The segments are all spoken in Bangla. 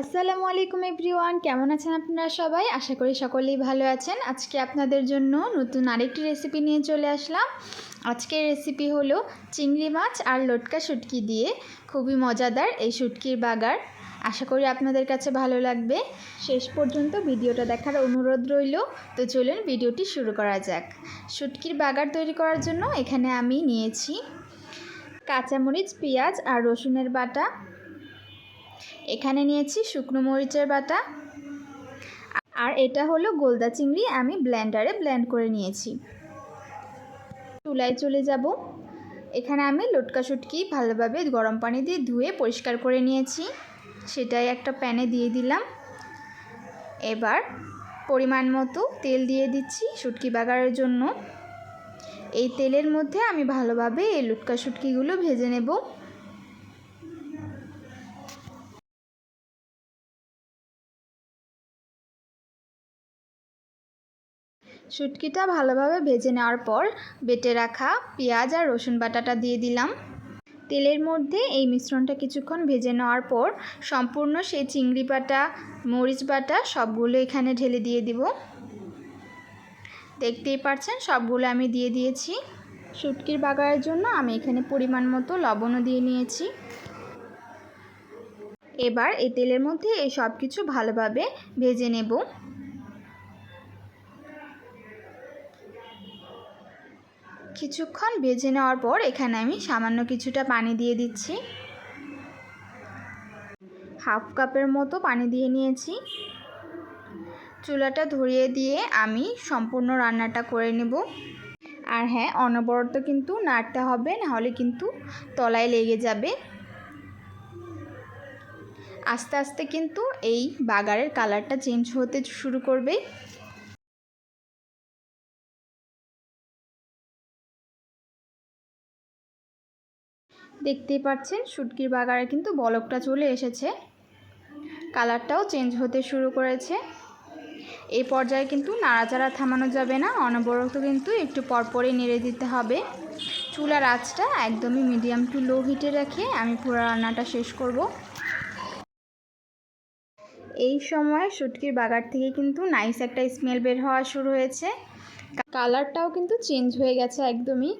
আসসালামু আলাইকুম এভরিওয়ান, কেমন আছেন আপনারা সবাই? আশা করি সকলেই ভালো আছেন। আজকে আপনাদের জন্য নতুন আরেকটি রেসিপি নিয়ে চলে আসলাম। আজকের রেসিপি হলো চিংড়ি মাছ আর লটকা শুটকি দিয়ে। খুবই মজাদার এই শুটকির বাগার। আশা করি আপনাদের কাছে ভালো লাগবে। শেষ পর্যন্ত ভিডিওটা দেখার অনুরোধ রইল। তো চলুন ভিডিওটি শুরু করা যাক। শুটকির বাগার তৈরি করার জন্য এখানে আমি নিয়েছি কাঁচামরিচ, পেঁয়াজ আর রসুনের বাটা। এখানে নিয়েছি শুকনো মরিচের বাটা। আর এটা হলো গোলদা চিংড়ি, আমি ব্লেন্ডারে ব্লেন্ড করে নিয়েছি। চুলায় চলে যাব। এখানে আমি লটকা শুটকি ভালোভাবে গরম পানি দিয়ে ধুয়ে পরিষ্কার করে নিয়েছি। সেটাই একটা প্যানে দিয়ে দিলাম। এবার পরিমাণ মতো তেল দিয়ে দিচ্ছি শুটকি বাগারের জন্য। এই তেলের মধ্যে আমি ভালোভাবে এই লটকা শুটকিগুলো ভেজে নেব। শুটকিটা ভালোভাবে ভেজে নেওয়ার পর বেটে রাখা পেঁয়াজ আর রসুন বাটাটা দিয়ে দিলাম। তেলের মধ্যে এই মিশ্রণটা কিছুক্ষণ ভেজে নেওয়ার পর সম্পূর্ণ সেই চিংড়ি বাটা মরিচ বাটা সবগুলো এখানে ঢেলে দিয়ে দিব। দেখতেই পাচ্ছেন সবগুলো আমি দিয়ে দিয়েছি। শুটকির বাগারের জন্য আমি এখানে পরিমাণ মতো লবণও দিয়ে নিয়েছি। এবার এই তেলের মধ্যে এই সব কিছু ভালোভাবে ভেজে নেব। কিছুক্ষণ ভেজে নেওয়ার পর এখানে আমি সামান্য কিছুটা পানি দিয়ে দিচ্ছি। হাফ কাপের মতো পানি দিয়ে নিয়েছি। চুলাটা ধরিয়ে দিয়ে আমি সম্পূর্ণ রান্নাটা করে নেব। আর হ্যাঁ অনবরত কিন্তু নাড়তে হবে, নাহলে কিন্তু তলায় লেগে যাবে। আস্তে আস্তে কিন্তু এই বাগারের কালারটা চেঞ্জ হতে শুরু করবে। দেখতেই পাচ্ছেন, শুটকির বাগারে কিন্তু বলকটা চলে এসেছে। কালারটাও চেঞ্জ হতে শুরু করেছে। এই পর্যায়ে কিন্তু নাড়াচাড়া থামানো যাবে না, অনবরত কিন্তু একটু পরপরই নেড়ে দিতে হবে। চুলার আঁচটা একদমই মিডিয়াম টু লো হিটে রেখে আমি পুরো রান্নাটা শেষ করব। এই সময় শুটকির বাগার থেকে কিন্তু নাইস একটা স্মেল বের হওয়া শুরু হয়েছে। কালারটাও কিন্তু চেঞ্জ হয়ে গেছে একদমই।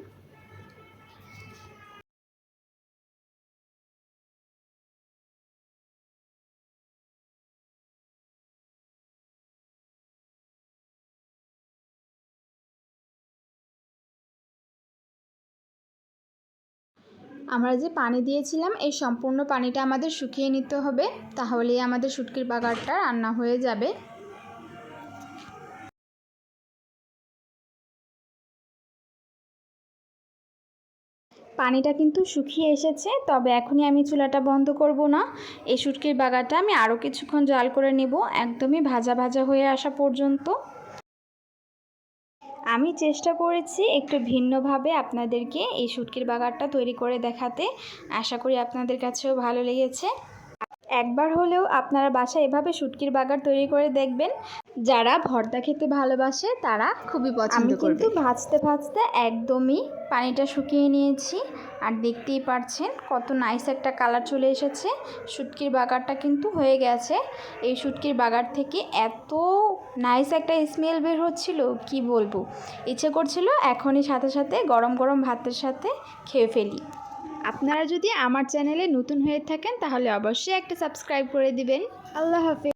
আমরা যে পানি দিয়েছিলাম, এই সম্পূর্ণ পানিটা আমাদের শুকিয়ে নিতে হবে, তাহলেই আমাদের শুটকির বাগারটা রান্না হয়ে যাবে। পানিটা কিন্তু শুকিয়ে এসেছে, তবে এখনই আমি চুলাটা বন্ধ করব না। এই শুটকির বাগারটা আমি আরও কিছুক্ষণ জাল করে নেব, একদমই ভাজা ভাজা হয়ে আসা পর্যন্ত। আমি চেষ্টা করেছি একটু ভিন্নভাবে আপনাদেরকে এই শুটকির বাগারটা তৈরি করে দেখাতে। আশা করি আপনাদের কাছেও ভালো লেগেছে। একবার হলেও আপনারা বাসায় এভাবে শুটকির বাগার তৈরি করে দেখবেন। যারা ভর্তা খেতে ভালোবাসে তারা খুবই পছন্দ করবে। কিন্তু ভাজতে ভাজতে একদমই পানিটা শুকিয়ে নিয়েছি। আর দেখতেই পারছেন কত নাইস একটা কালার চলে এসেছে। শুটকির বাগারটা কিন্তু হয়ে গেছে। এই শুটকির বাগার থেকে এত নাইস একটা স্মেল বের হচ্ছিল কি বলব? ইচ্ছে করছিল এখনই সাথে সাথে গরম গরম ভাতের সাথে খেয়ে ফেলি। আপনারা যদি আমার চ্যানেলে নতুন হয়ে থাকেন, তাহলে অবশ্যই একটা সাবস্ক্রাইব করে দিবেন। আল্লাহ হাফিজ।